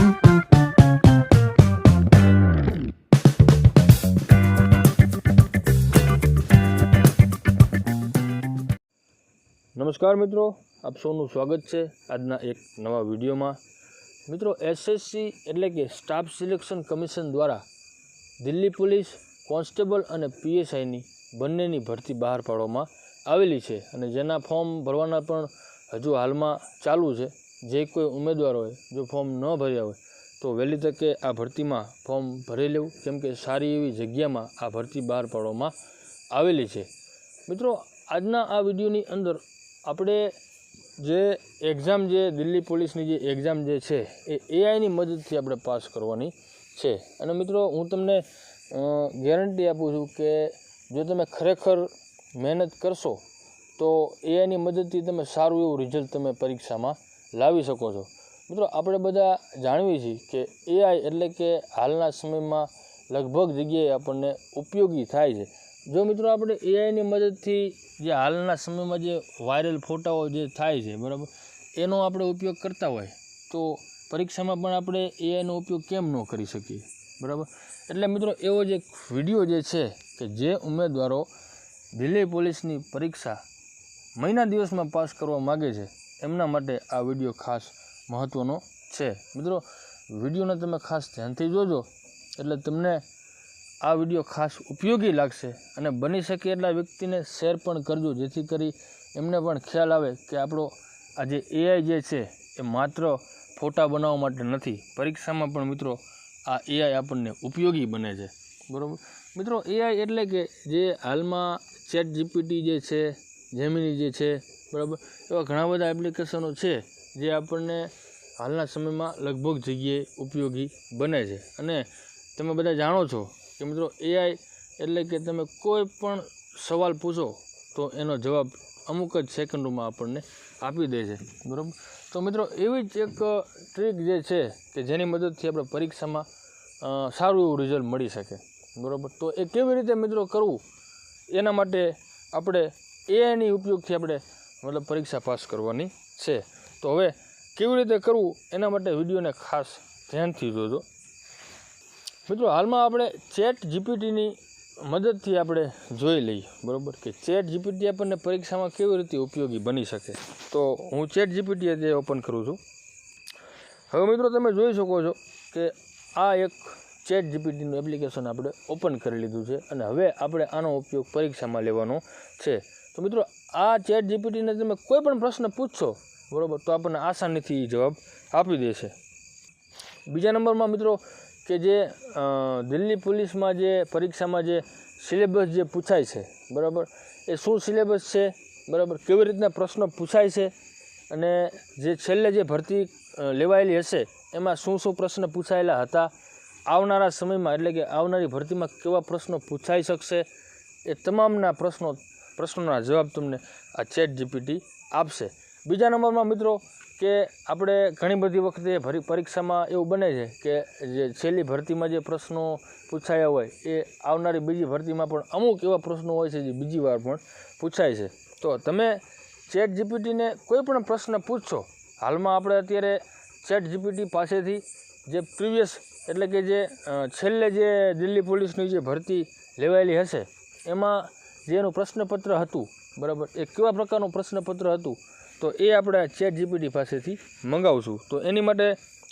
નમસ્કાર મિત્રો, આપ સૌનું સ્વાગત છે આજના એક નવા વિડીયોમાં. મિત્રો એસએસસી એટલે કે સ્ટાફ સિલેક્શન કમિશન દ્વારા દિલ્હી પોલીસ, કોન્સ્ટેબલ અને પીએસઆઈની બંનેની ભરતી બહાર પાડવામાં આવેલી છે અને જેના ફોર્મ ભરવાના પણ હજુ હાલમાં ચાલુ છે. જે કોઈ ઉમેદવારોએ જો ફોર્મ ન ભર્યા હોય, તો વહેલી તકે આ ભરતીમાં ફોર્મ ભરી લેવું. કેમ કે સારી એવી જગ્યામાં આ ભરતી બહાર પાડવામાં આવેલી છે. મિત્રો, આજના આ વિડીયોની અંદર આપણે જે એક્ઝામ જે દિલ્હી પોલીસની જે એક્ઝામ જે છે, એ એઆઈની મદદથી આપણે પાસ કરવાની છે. અને મિત્રો, હું તમને ગેરંટી આપું છું કે જો તમે ખરેખર મહેનત કરશો, તો એઆઈની મદદથી તમે સારું એવું રિઝલ્ટ તમે પરીક્ષામાં લાવી શકો છો. મિત્રો, આપણે બધા જાણવી છીએ કે એઆઈ એટલે કે હાલના સમયમાં લગભગ જગ્યાએ આપણને ઉપયોગી થાય છે. જો મિત્રો, આપણે એઆઈની મદદથી જે હાલના સમયમાં જે વાયરલ ફોટાઓ જે થાય છે, બરાબર, એનો આપણે ઉપયોગ કરતા હોય, તો પરીક્ષામાં પણ આપણે એઆઈનો ઉપયોગ કેમ ન કરી શકીએ? બરાબર? એટલે મિત્રો, એવો જે વીડિયો જે છે કે જે ઉમેદવારો દિલ્હી પોલીસની પરીક્ષા મહિના દિવસમાં પાસ કરવા માગે છે. એમના માટે આ વીડિયો ખાસ મહત્ત્વનો છે. મિત્રો, વિડીયોને તમે ખાસ ધ્યાનથી જોજો, એટલે તમને આ વીડિયો ખાસ ઉપયોગી લાગશે અને બની શકે એટલા વ્યક્તિને શેર પણ કરજો, જેથી કરી એમને પણ ખ્યાલ આવે કે આપણો આ જે એઆઈ જે છે, એ માત્ર ફોટા બનાવવા માટે નથી, પરીક્ષામાં પણ મિત્રો આ એઆઈ આપણને ઉપયોગી બને છે. બરાબર? મિત્રો એઆઈ એટલે કે જે હાલમાં ચેટ જીપીટી જે છે જેમિની જે છે બરાબર? એવા ઘણા બધા એપ્લિકેશનો છે જે આપણને હાલના સમયમાં લગભગ જગ્યાએ ઉપયોગી બને છે. અને તમે બધા જાણો છો કે મિત્રો એઆઈ એટલે કે તમે કોઈ પણ સવાલ પૂછો તો એનો જવાબ અમુક જ સેકન્ડોમાં આપણને આપી દે છે. બરાબર? તો મિત્રો એવી જ એક ટ્રીક જે છે કે જેની મદદથી આપણે પરીક્ષામાં સારું એવું રિઝલ્ટ મળી શકે. બરાબર? તો એ કેવી રીતે મિત્રો કરવું? એના માટે આપણે એઆઈની ઉપયોગથી આપણે મતલબ પરીક્ષા પાસ કરવાની છે. તો હવે કેવી રીતે કરવું એના માટે વિડીયોને ખાસ ધ્યાનથી જોજો. મિત્રો, હાલમાં આપણે ચેટ જીપીટીની મદદથી આપણે જોઈ લઈએ. બરાબર? કે ચેટ જીપીટી આપણને પરીક્ષામાં કેવી રીતે ઉપયોગી બની શકે? તો હું ચેટ જીપીટી અત્યારે ઓપન કરું છું. હવે મિત્રો, તમે જોઈ શકો છો કે આ એક ચેટ જીપીટીનું એપ્લિકેશન આપણે ઓપન કરી લીધું છે અને હવે આપણે આનો ઉપયોગ પરીક્ષામાં લેવાનો છે. તો મિત્રો, આ ચેટ જીપીટીને તમે કોઈ પણ પ્રશ્ન પૂછશો, બરાબર, તો આપણને આસાનીથી જવાબ આપી દેશે. બીજા નંબરમાં મિત્રો, કે જે દિલ્હી પોલીસમાં જે પરીક્ષામાં જે સિલેબસ જે પૂછાય છે, બરાબર, એ શું સિલેબસ છે, બરાબર, કેવી રીતના પ્રશ્નો પૂછાય છે, અને જે છેલ્લે જે ભરતી લેવાયેલી હશે, એમાં શું શું પ્રશ્ન પૂછાયેલા હતા, આવનારા સમયમાં, એટલે કે આવનારી ભરતીમાં કેવા પ્રશ્નો પૂછાઈ શકશે, એ તમામના પ્રશ્નો પ્રશ્નોના જવાબ તમને આ ચેટ જીપીટી આપશે. બીજા નંબરમાં મિત્રો કે આપણે ઘણી બધી વખતે પરીક્ષામાં એવું બને છે કે જે છેલ્લી ભરતીમાં જે પ્રશ્નો પૂછાયા હોય એ આવનારી બીજી ભરતીમાં પણ અમુક એવા પ્રશ્નો હોય છે જે બીજી વાર પણ પૂછાય છે. તો તમે ચેટ જીપીટીને કોઈ પણ પ્રશ્ન પૂછશો, હાલમાં આપણે અત્યારે ચેટ જીપીટી પાસેથી જે પ્રીવિયસ એટલે કે જે છેલ્લે જે દિલ્હી પોલીસની જે ભરતી લેવાયેલી હશે, એમાં જે એનું પ્રશ્નપત્ર હતું, બરાબર? એ કેવા પ્રકારનું પ્રશ્નપત્ર હતું? તો એ આપણે ચેટ જીપીટી પાસેથી મંગાવશું. તો એની માટે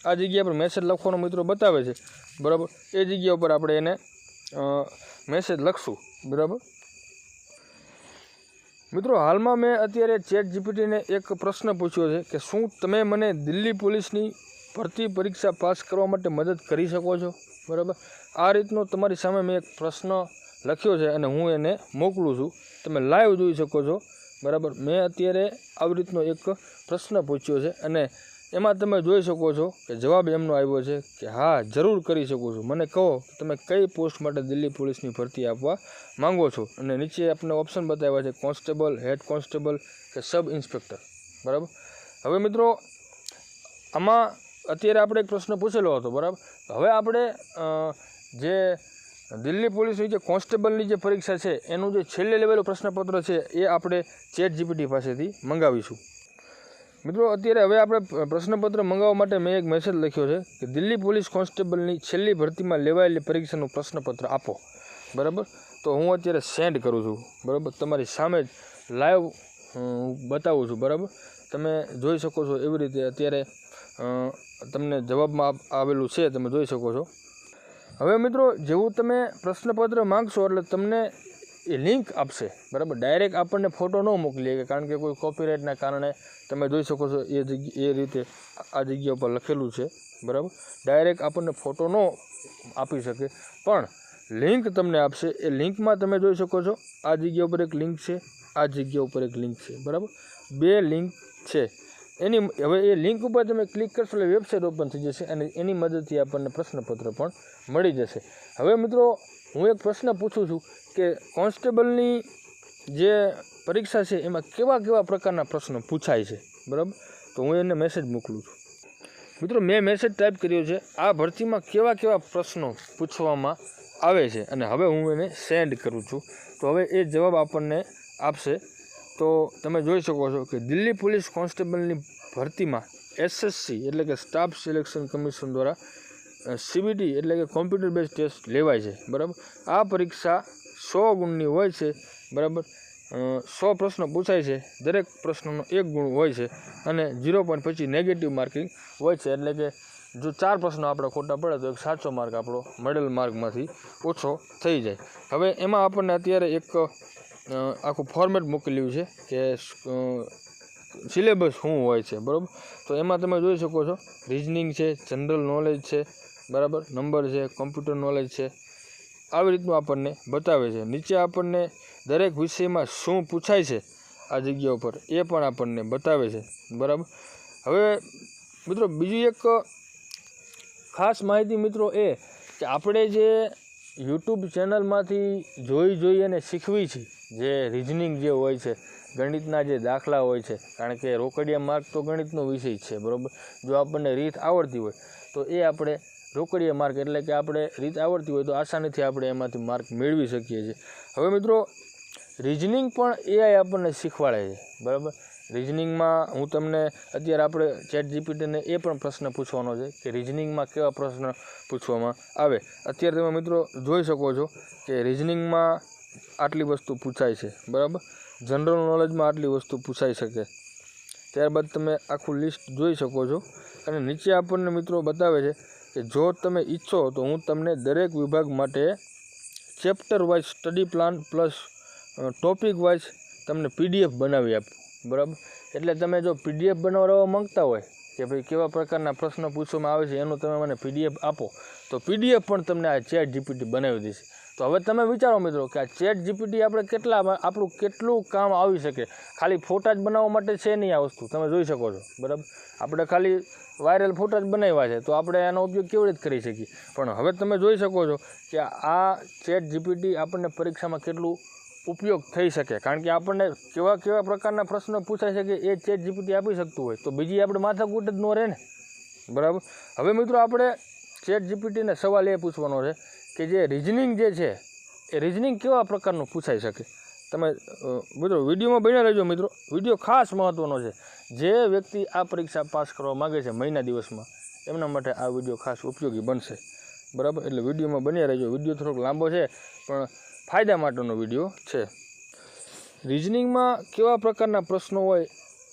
આ જગ્યા પર મેસેજ લખવાનો મિત્રો બતાવે છે, બરાબર? એ જગ્યા ઉપર આપણે એને મેસેજ લખશું, બરાબર? મિત્રો, હાલમાં મેં અત્યારે ચેટ જીપીટીને એક પ્રશ્ન પૂછ્યો છે કે શું તમે મને દિલ્હી પોલીસની ભરતી પરીક્ષા પાસ કરવા માટે મદદ કરી શકો છો? બરાબર? આ રીતનો તમારી સામે મેં એક પ્રશ્ન લખ્યો છે અને હું એને મોકલું છું. તમે લાઈવ જોઈ શકો છો. બરાબર? મેં અત્યારે આવી રીતનો એક પ્રશ્ન પૂછ્યો છે અને એમાં તમે જોઈ શકો છો કે જવાબ એમનો આવ્યો છે કે હા, જરૂર કરી શકું છું. મને કહો તમે કઈ પોસ્ટ માટે દિલ્હી પોલીસની ભરતી આપવા માંગો છો? અને નીચે આપણે ઓપ્શન બતાવ્યા છે, કોન્સ્ટેબલ, હેડ કોન્સ્ટેબલ કે સબ ઇન્સ્પેક્ટર. બરાબર? હવે મિત્રો, આમાં અત્યારે આપણે એક પ્રશ્ન પૂછેલો હતો. બરાબર? હવે આપણે જે દિલ્હી પોલીસની જે કોન્સ્ટેબલની જે પરીક્ષા છે, એનું જે છેલ્લે લેવલનું પ્રશ્નપત્ર છે, એ આપણે ચેટ જીપીટી પાસેથી મંગાવીશું. મિત્રો, અત્યારે હવે આપણે પ્રશ્નપત્ર મંગાવવા માટે મેં એક મેસેજ લખ્યો છે કે દિલ્હી પોલીસ કોન્સ્ટેબલની છેલ્લી ભરતીમાં લેવાયેલી પરીક્ષાનું પ્રશ્નપત્ર આપો. બરાબર? તો હું અત્યારે સેન્ડ કરું છું. બરાબર? તમારી સામે જ લાઈવ બતાવું છું. બરાબર? તમે જોઈ શકો છો એવી રીતે અત્યારે તમને જવાબમાં આવેલું છે, તમે જોઈ શકો છો. હવે મિત્રો, જેવું તમે પ્રશ્નપત્ર માંગશો, એટલે તમને એ લિંક આપશે. બરાબર? ડાયરેક્ટ આપણને ફોટો ન મોકલી શકે, કારણ કે કોઈ કોપીરાઇટના કારણે તમે જોઈ શકો છો એ જગ્યા, એ રીતે આ જગ્યા ઉપર લખેલું છે. બરાબર? ડાયરેક્ટ આપણને ફોટો ન આપી શકે. પણ લિંક તમને આપશે. એ લિંકમાં તમે જોઈ શકો છો, આ જગ્યા ઉપર એક લિંક છે, આ જગ્યા ઉપર એક લિંક છે. બરાબર? બે લિંક છે. એની હવે એ લિંક ઉપર તમે ક્લિક કરશો એટલે વેબસાઇટ ઓપન થઈ જશે અને એની મદદથી આપણને પ્રશ્નપત્ર પણ મળી જશે. હવે મિત્રો, હું એક પ્રશ્ન પૂછું છું કે કોન્સ્ટેબલની જે પરીક્ષા છે, એમાં કેવા કેવા પ્રકારના પ્રશ્નો પૂછાય છે? બરાબર? તો હું એને મેસેજ મોકલું છું. મિત્રો, મેં મેસેજ ટાઈપ કર્યો છે. આ ભરતીમાં કેવા કેવા પ્રશ્નો પૂછવામાં આવે છે? અને હવે હું એને સેન્ડ કરું છું. તો હવે એ જવાબ આપણને આપશે. તો તમે જોઈ શકો છો કે દિલ્હી પોલીસ કોન્સ્ટેબલની ભરતીમાં એસએસસી એટલે કે સ્ટાફ સિલેક્શન કમિશન દ્વારા સીબીટી એટલે કે કોમ્પ્યુટર બેઝ ટેસ્ટ લેવાય છે, બરાબર? આ પરીક્ષા સો ગુણની હોય છે, બરાબર? સો પ્રશ્નો પૂછાય છે, દરેક પ્રશ્નનો એક ગુણ હોય છે અને ઝીરો પોઈન્ટ પછી નેગેટિવ માર્કિંગ હોય છે, એટલે કે જો ચાર પ્રશ્નો આપણે ખોટા પડે તો એક સાચો માર્ક આપણો મેડલ માર્કમાંથી ઓછો થઈ જાય. હવે એમાં આપણને અત્યારે એક આખું ફોર્મેટ મોકલ્યું છે કે સિલેબસ શું હોય છે, બરાબર? તો એમાં તમે જોઈ શકો છો રિઝનિંગ છે જનરલ નોલેજ છે, બરાબર? નંબર છે કોમ્પ્યુટર નોલેજ છે. આવી રીતનું આપણને બતાવે છે. નીચે આપણને દરેક વિષયમાં શું પૂછાય છે આ જગ્યા ઉપર, એ પણ આપણને બતાવે છે, બરાબર? હવે, મિત્રો, બીજી એક ખાસ માહિતી મિત્રો એ કે આપણે જે યુટ્યુબ ચેનલમાંથી જોઈ જોઈ અને શીખવી છે જે રિઝનિંગ જે હોય છે, ગણિતના જે દાખલા હોય છે, કારણ કે રોકડિયા માર્ક તો ગણિતનો વિષય છે, બરાબર? જો આપણને રીત આવડતી હોય, તો એ આપણે રોકડિયા માર્ક એટલે કે આપણે રીત આવડતી હોય તો આસાનીથી આપણે એમાંથી માર્ક મેળવી શકીએ છીએ. હવે મિત્રો રિઝનિંગ પણ એઆઈ આપણને શીખવાડે છે, બરાબર? રિઝનિંગમાં હું તમને અત્યારે આપણે ચેટ જીપીટીને એ પણ પ્રશ્ન પૂછવાનો છે કે રિઝનિંગમાં કેવા પ્રશ્ન પૂછવામાં આવે? અત્યારે તમે મિત્રો જોઈ શકો છો કે રિઝનિંગમાં આટલી વસ્તુ પૂછાય છે, બરાબર? જનરલ નોલેજમાં આટલી વસ્તુ પૂછાઈ શકે. ત્યારબાદ તમે આખું લિસ્ટ જોઈ શકો છો. અને નીચે આપણને મિત્રો બતાવે છે કે જો તમે ઈચ્છો તો હું તમને દરેક વિભાગ માટે chapter wise study plan plus topic wise તમને પીડીએફ બનાવી આપું, બરાબર? એટલે તમે જો પીડીએફ બનાવવા માંગતા હોય કે ભાઈ કેવા પ્રકારના પ્રશ્નો પૂછવામાં આવે છે એનું તમે મને પીડીએફ આપો, તો પીડીએફ પણ તમને આ ચેટ જીપીટી બનાવી દેશે. તો હવે તમે વિચારો મિત્રો કે આ ચેટ જીપીટી આપણે કેટલા આપણું કેટલું કામ આવી શકે? ખાલી ફોટા જ બનાવવા માટે છે નહીં આ વસ્તુ, તમે જોઈ શકો છો, બરાબર? આપણે ખાલી વાયરલ ફોટા જ બનાવ્યા છે, તો આપણે એનો ઉપયોગ કેવી રીતે કરી શકીએ? પણ હવે તમે જોઈ શકો છો કે આ ચેટ જીપીટી આપણને પરીક્ષામાં કેટલું ઉપયોગ થઈ શકે, કારણ કે આપણને કેવા કેવા પ્રકારના પ્રશ્નો પૂછાઈ શકે એ ચેટ જીપીટી આપી શકતું હોય, તો બીજી આપણે માથાકૂટ જ ન રહે ને, બરાબર? હવે મિત્રો આપણે ચેટ જીપીટીને સવાલ એ પૂછવાનો છે કે જે રિઝનિંગ જે છે, એ રિઝનિંગ કેવા પ્રકારનું પૂછાઈ શકે? તમે મિત્રો, વિડીયોમાં બન્યા રહેજો મિત્રો. વીડિયો ખાસ મહત્ત્વનો છે. જે વ્યક્તિ આ પરીક્ષા પાસ કરવા માગે છે મહિના દિવસમાં, એમના માટે આ વીડિયો ખાસ ઉપયોગી બનશે. બરાબર? એટલે વિડીયોમાં બન્યા રહેજો. વીડિયો થોડોક લાંબો છે, પણ ફાયદા માટેનો વીડિયો છે. રિઝનિંગમાં કેવા પ્રકારના પ્રશ્નો હોય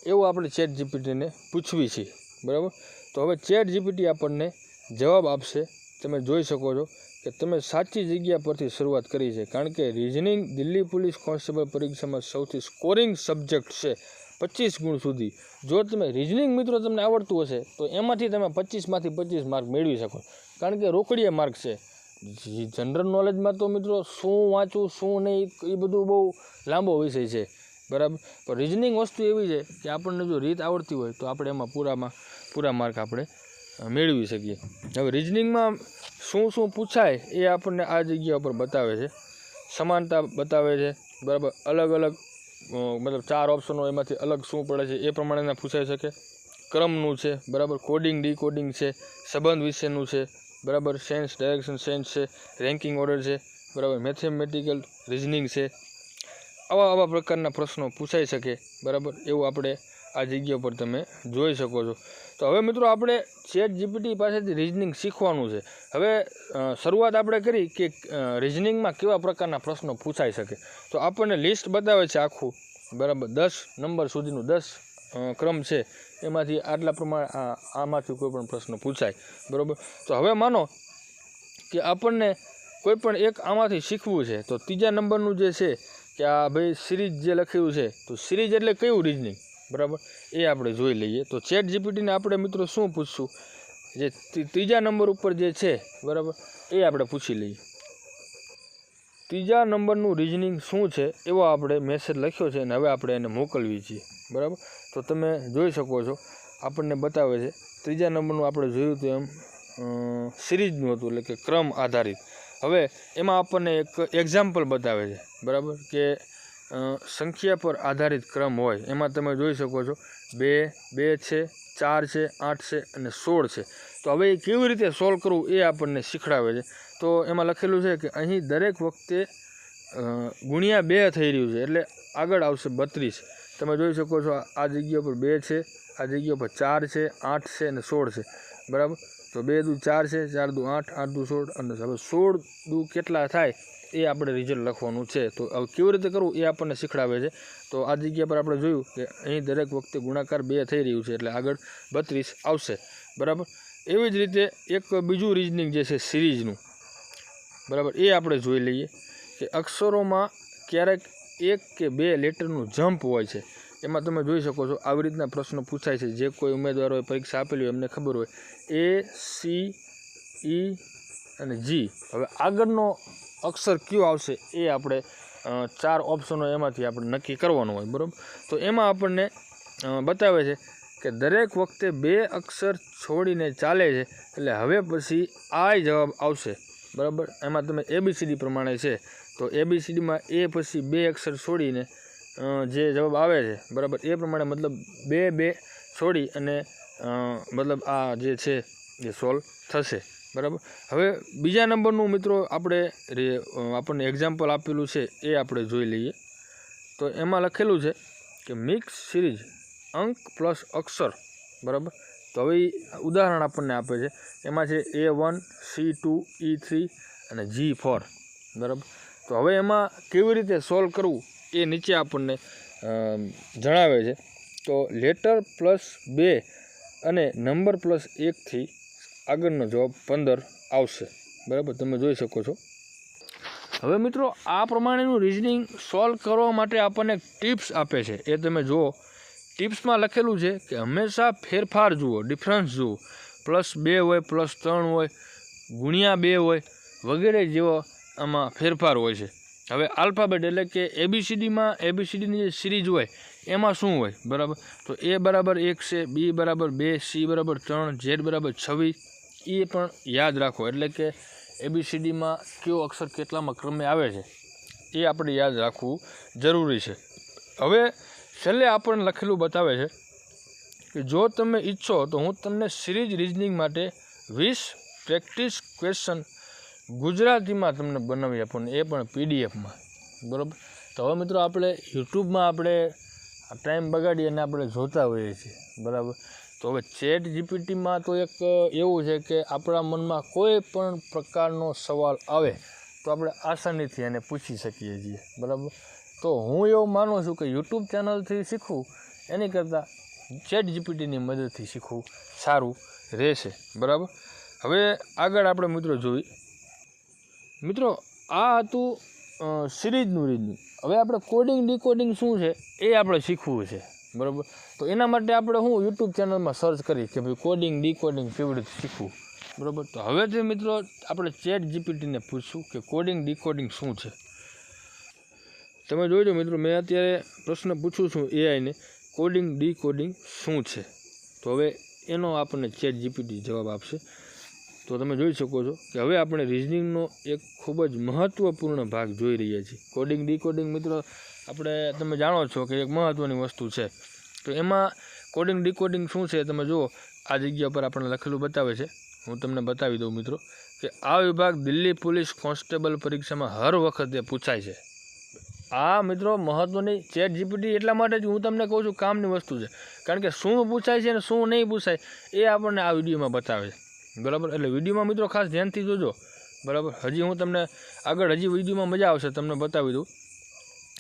એવું આપણે ચેટ જીપીટીને પૂછવી છીએ બરાબર? તો હવે ચેટ જીપીટી આપણને જવાબ આપશે. તમે જોઈ શકો છો. કે તમે સાચી જગ્યા પરથી શરૂઆત કરી છે. કારણ કે રિઝનિંગ દિલ્હી પોલીસ કોન્સ્ટેબલ પરીક્ષામાં સૌથી સ્કોરિંગ સબ્જેક્ટ છે પચીસ ગુણ સુધી. જો તમે રિઝનિંગ મિત્રો તમને આવડતું હશે, તો એમાંથી તમે પચીસમાંથી પચીસ માર્ક મેળવી શકો. કારણ કે રોકડીયા માર્ક છે. જનરલ નોલેજમાં તો મિત્રો શું વાંચવું શું નહીં, એ બધું બહુ લાંબો વિષય છે. બરાબર? પણ રિઝનિંગ વસ્તુ એવી છે કે આપણને જો રીત આવડતી હોય, તો આપણે એમાં પૂરામાં, પૂરા માર્ક આપણે મેળવી શકીએ. હવે રિઝનિંગમાં શું શું પૂછાય એ આપણને આ જગ્યા ઉપર બતાવે છે. સમાનતા બતાવે છે. બરાબર? અલગ અલગ મતલબ ચાર ઓપ્શનો એમાંથી અલગ શું પડે છે એ પ્રમાણેના પૂછાઈ શકે. ક્રમનું છે, બરાબર? કોડિંગ ડીકોડિંગ છે, સંબંધ વિશેનું છે, બરાબર? સેન્સ ડાયરેક્શન સેન્સ છે રેન્કિંગ ઓર્ડર છે, બરાબર? મેથેમેટિકલ રિઝનિંગ છે. આવા આવા પ્રકારના પ્રશ્નો પૂછાઈ શકે, બરાબર? એવું આપણે આ જગ્યા પર તમે જોઈ શકો છો. તો હવે મિત્રો આપણે ચેટ જીપીટી પાસેથી રિઝનિંગ શીખવાનું છે. હવે શરૂઆત આપણે કરી કે રિઝનિંગમાં કેવા પ્રકારના પ્રશ્નો પૂછાઈ શકે. તો આપણને લિસ્ટ બતાવે છે આખું. બરાબર, દસ નંબર સુધીનું દસ ક્રમ છે. એમાંથી આટલા પ્રમાણે આમાંથી કોઈ પણ પ્રશ્ન પૂછાય. બરાબર? તો હવે માનો કે આપણને કોઈ પણ એક આમાંથી શીખવું છે, તો ત્રીજા નંબરનું જે છે કે આ ભાઈ સિરીઝ જે લખ્યું છે, તો સિરીઝ એટલે કયું રિઝનિંગ બરાબર? એ આપણે જોઈ લઈએ. તો ચેટ જીપીટીને આપણે મિત્રો શું પૂછશું? જે ત્રીજા નંબર ઉપર જે છે, બરાબર? એ આપણે પૂછી લઈએ. ત્રીજા નંબરનું રિઝનિંગ શું છે? એવો આપણે મેસેજ લખ્યો છે અને હવે આપણે એને મોકલવી છીએ. બરાબર? તો તમે જોઈ શકો છો. આપણને બતાવે છે. ત્રીજા નંબરનું આપણે જોયું હતું એમ સિરીઝનું હતું, એટલે કે ક્રમ આધારિત. હવે એમાં આપણને એક એક્ઝામ્પલ બતાવે છે. બરાબર? કે સંખ્યા પર આધારિત ક્રમ હોય, એમાં તમે જોઈ શકો છો, બે બે છે, ચાર છે, આઠ છે અને સોળ છે. તો હવે એ કેવી રીતે સોલ્વ કરવું એ આપણને શીખડાવે છે. તો એમાં લખેલું છે કે અહીં દરેક વખતે ગુણ્યા બે થઈ રહ્યું છે, એટલે આગળ આવશે બત્રીસ. તમે જોઈ શકો છો, આ જગ્યા પર બે છે, આ જગ્યા પર ચાર છે, આઠ છે અને સોળ છે. બરાબર? તો બે દુ ચાર છે, ચાર દુ આઠ આઠ દુ સોળ અને હવે સોળ દુ કેટલા થાય? એ આપણે રિઝલ્ટ લખવાનું છે. તો હવે કેવી રીતે કરવું એ આપણને શીખડાવે છે. તો આ જગ્યા પર આપણે જોયું કે અહીં દરેક વખતે ગુણાકાર બે થઈ રહ્યું છે, એટલે આગળ બત્રીસ આવશે. બરાબર? એવી જ રીતે એક બીજું રિઝનિંગ જે છે સિરીઝનું. બરાબર? એ આપણે જોઈ લઈએ કે અક્ષરોમાં ક્યારેક એક કે બે લેટરનું જમ્પ હોય છે. એમાં તમે જોઈ શકો છો આવી રીતના પ્રશ્નો પૂછાય છે. જે કોઈ ઉમેદવારોએ પરીક્ષા આપેલી હોય, એમને ખબર હોય. એ સી ઈ અને જી હવે આગળનો અક્ષર કયો આવશે એ આપણે ચાર ઓપ્શનો એમાંથી આપણે નક્કી કરવાનું હોય, બરાબર? તો એમાં આપણને બતાવે છે કે દરેક વખતે બે અક્ષર છોડીને ચાલે છે, એટલે હવે પછી આ જવાબ આવશે, બરાબર? એમાં તમે એબીસીડી પ્રમાણે છે, તો એબીસીડીમાં એ પછી બે અક્ષર છોડીને જે જવાબ આવે છે, બરાબર? એ પ્રમાણે મતલબ બે બે છોડી અને મતલબ આ જે છે, એ સોલ્વ થશે. બરાબર? હવે બીજા નંબરનું મિત્રો આપણે આપણને એક્ઝામ્પલ આપેલું છે એ આપણે જોઈ લઈએ. તો એમાં લખેલું છે કે મિક્સ સિરીઝ અંક પ્લસ અક્ષર, બરાબર? તો હવે ઉદાહરણ આપણને આપે છે. એમાં છે A one C two E three અને જી ફોર બરાબર? તો હવે એમાં કેવી રીતે સોલ્વ કરવું એ નીચે આપણને જણાવે છે. તો લેટર પ્લસ બે અને નંબર પ્લસ એકથી આગળનો જવાબ પંદર આવશે. બરાબર? તમે જોઈ શકો છો. હવે મિત્રો, આ પ્રમાણેનું રિઝનિંગ સોલ્વ કરવા માટે આપણને ટિપ્સ આપે છે. એ તમે જુઓ. ટિપ્સમાં લખેલું છે કે હંમેશા ફેરફાર જુઓ ડિફરન્સ જુઓ. પ્લસ બે હોય પ્લસ ત્રણ હોય, ગુણ્યા બે હોય, વગેરે જેવો આમાં ફેરફાર હોય છે. હવે આલ્ફાબેટ એટલે કે એબીસીડીમાં એબીસીડીની જે સિરીઝ હોય, એમાં શું હોય? બરાબર? તો એ બરાબર એક છે બી બરાબર બે સી બરાબર ત્રણ ઝેડ બરાબર છવ્વીસ એ પણ યાદ રાખો, એટલે કે એબીસીડીમાં કયો અક્ષર કેટલામાં ક્રમે આવે છે, એ આપણે યાદ રાખવું જરૂરી છે. હવે છેલ્લે આપણને લખેલું બતાવે છે કે જો તમે ઈચ્છો તો હું તમને સિરીઝ રિઝનિંગ માટે વીસ પ્રેક્ટિસ ક્વેશ્ચન ગુજરાતીમાં તમને બનાવી આપું એ પણ પીડીએફમાં. બરાબર? તો હવે મિત્રો આપણે યુટ્યુબમાં આપણે ટાઈમ બગાડી અને આપણે જોતા હોઈએ છીએ. બરાબર? તો હવે ચેટ જીપીટીમાં તો એક એવું છે કે આપણા મનમાં કોઈ પણ પ્રકારનો સવાલ આવે તો આપણે આસાનીથી એને પૂછી શકીએ છીએ, બરાબર? તો હું એવું માનું છું કે યુટ્યુબ ચેનલથી શીખવું, એની કરતાં ચેટ જીપીટીની મદદથી શીખવું સારું રહેશે, બરાબર? હવે આગળ આપણે મિત્રો જોઈ. મિત્રો, આ હતું સિરીઝનું રીતનું. હવે આપણે કોડિંગ ડીકોડિંગ શું છે એ આપણે શીખવું છે. બરાબર? તો એના માટે આપણે હું યુટ્યુબ ચેનલમાં સર્ચ કરી કે ભાઈ કોડિંગ ડીકોડિંગ કેવી રીતે શીખવું? બરાબર? તો હવે જે મિત્રો આપણે ચેટ જીપીટીને પૂછશું કે કોડિંગ ડીકોડિંગ શું છે? તમે જોઈજો મિત્રો, મેં અત્યારે પ્રશ્ન પૂછું છું એઆઈને કોડિંગ ડીકોડિંગ શું છે? તો હવે એનો આપણને ચેટ જીપીટી જવાબ આપશે. તો તમે જોઈ શકો છો કે હવે આપણે રિઝનિંગનો એક ખૂબ જ મહત્ત્વપૂર્ણ ભાગ જોઈ રહ્યા છીએ. કોડિંગ ડીકોડિંગ મિત્રો આપણે તમે જાણો છો કે એક મહત્ત્વની વસ્તુ છે. તો એમાં કોડિંગ ડીકોડિંગ શું છે તમે જુઓ, આ જગ્યા પર આપણને લખેલું બતાવે છે. હું તમને બતાવી દઉં મિત્રો, કે આ વિભાગ દિલ્હી પોલીસ કોન્સ્ટેબલ પરીક્ષામાં હર વખતે પૂછાય છે. આ મિત્રો મહત્ત્વની ચેટ જીપીટી એટલા માટે જ હું તમને કહું છું કામની વસ્તુ છે. કારણ કે શું પૂછાય છે અને શું નહીં પૂછાય એ આપણને આ વિડીયોમાં બતાવે છે. બરાબર? એટલે વિડીયોમાં મિત્રો ખાસ ધ્યાનથી જોજો. બરાબર? હજી હું તમને આગળ હજી વિડીયોમાં મજા આવશે, તમને બતાવી દઉં.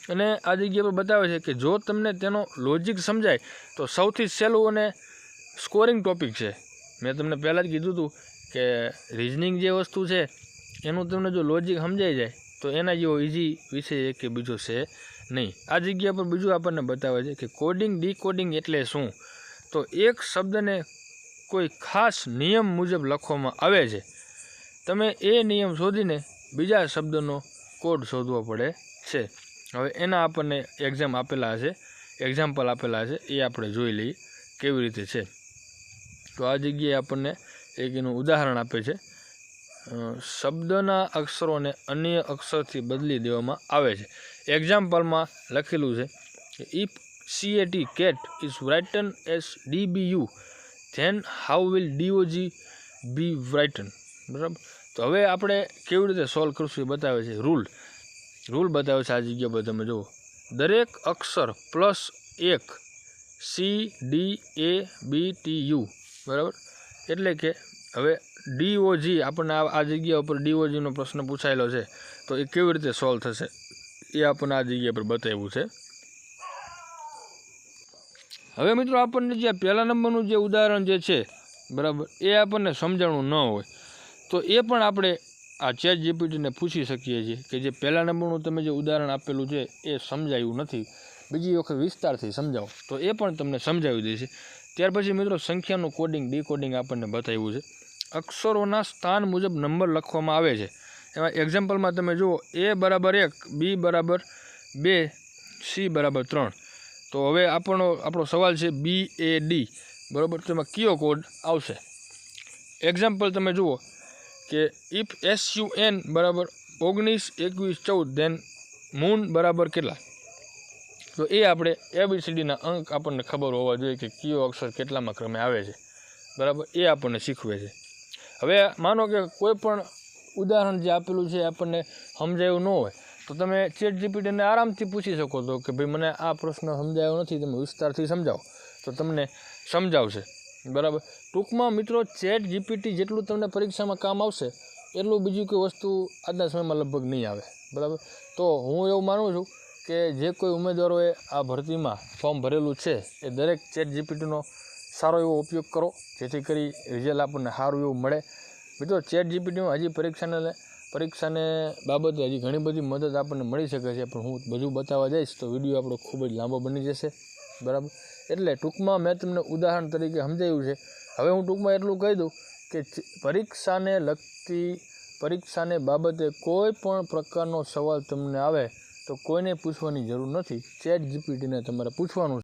અને આ જગ્યા પર બતાવે છે કે જો તમને તેનો લોજિક સમજાય, તો સૌથી સહેલું અને સ્કોરિંગ ટોપિક છે. મેં તમને પહેલાં જ કીધું હતું કે રિઝનિંગ જે વસ્તુ છે, એનું તમને જો લોજિક સમજાઈ જાય, તો એના જેવો ઇઝી વિષય એક કે બીજો છે નહીં. આ જગ્યા પર બીજું આપણને બતાવે છે કે કોડિંગ ડીકોડિંગ એટલે શું? તો એક શબ્દને કોઈ ખાસ નિયમ મુજબ લખવામાં આવે છે. તમે એ નિયમ શોધીને બીજા શબ્દનો કોડ શોધવો પડે છે. હવે એના આપણને એક્ઝામ આપેલા છે એક્ઝામ્પલ આપેલા છે, એ આપણે જોઈ લઈએ કેવી રીતે છે. તો આ જગ્યાએ આપણને એક એનું ઉદાહરણ આપે છે. શબ્દના અક્ષરોને અન્ય અક્ષરથી બદલી દેવામાં આવે છે. એક્ઝામ્પલમાં લખેલું છે કે if C A cat is written S D B U then how will D O G be written બરાબર? તો હવે આપણે કેવી રીતે સોલ્વ કરશું એ બતાવે છે. રૂલ રૂલ બતાવે છે આ જગ્યા પર તમે જુઓ. દરેક અક્ષર પ્લસ એક C D A B T U બરાબર? એટલે કે હવે ડીઓજી આપણને આ જગ્યા ઉપર ડીઓજીનો પ્રશ્ન પૂછાયેલો છે. તો એ કેવી રીતે સોલ્વ થશે? એ આપણને આ જગ્યા પર બતાવ્યું છે. હવે મિત્રો આપણને જે પહેલા નંબરનું જે ઉદાહરણ જે છે, બરાબર, એ આપણને સમજાણું ન હોય. તો એ પણ આપણે આ ચેટ જીપીટીને પૂછી શકીએ છીએ કે જે પહેલાં નંબરનું તમે જે ઉદાહરણ આપેલું છે, એ સમજાયું નથી. બીજી વખત વિસ્તારથી સમજાવો. તો એ પણ તમને સમજાવી દેશે ત્યાર પછી મિત્રો, સંખ્યાનું કોડિંગ ડીકોડિંગ આપણને બતાવ્યું છે. અક્ષરોના સ્થાન મુજબ નંબર લખવામાં આવે છે. એમાં એક્ઝામ્પલમાં તમે જુઓ, એ બરાબર એક, બી બરાબર બે, સી બરાબર ત્રણ. તો હવે આપણો આપણો સવાલ છે બી એ ડી બરાબર? તેમાં કયો કોડ આવશે? એક્ઝામ્પલ તમે જુઓ કે ઇફ એસ યુ એન બરાબર ઓગણીસ, એકવીસ, ચૌદ ધેન મૂન બરાબર કેટલા? તો એ આપણે એબીસીડીના અંક આપણને ખબર હોવા જોઈએ કે કયો અક્ષર કેટલામાં ક્રમે આવે છે. બરાબર? એ આપણને શીખવે છે. હવે માનો કે કોઈ પણ ઉદાહરણ જે આપેલું છે આપણને સમજાયું ન હોય, તો તમે ચેટ જીપીટીને આરામથી પૂછી શકો છો કે ભાઈ મને આ પ્રશ્ન સમજાયો નથી, તમે વિસ્તારથી સમજાવો. તો તમને સમજાવશે. બરાબર. ટૂંકમાં મિત્રો ચેટ જીપીટી જેટલું તમને પરીક્ષામાં કામ આવશે, એટલું બીજું કોઈ વસ્તુ આજના સમયમાં લગભગ નહીં આવે. બરાબર? તો હું એવું માનું છું કે જે કોઈ ઉમેદવારોએ આ ભરતીમાં ફોર્મ ભરેલું છે, એ દરેક ચેટ જીપીટીનો સારો એવો ઉપયોગ કરો, જેથી કરી રિઝલ્ટ આપણને સારું એવું મળે. મિત્રો ચેટ જીપીટીમાં હજી પરીક્ષાને પરીક્ષાને બાબતે હજી ઘણી બધી મદદ આપણને મળી શકે છે, પણ હું બધું બતાવવા જઈશ તો વીડિયો આપણો ખૂબ જ લાંબો બની જશે. બરાબર? એટલે ટૂંકમાં મેં તમને ઉદાહરણ તરીકે સમજાવ્યું છે. હવે હું ટૂંકમાં એટલું કહી દઉં કે પરીક્ષાને લગતી, પરીક્ષાને બાબતે કોઈ પણ પ્રકારનો સવાલ તમને આવે તો કોઈને પૂછવાની જરૂર નથી. ચેટ જીપીટીને તમારે પૂછવાનું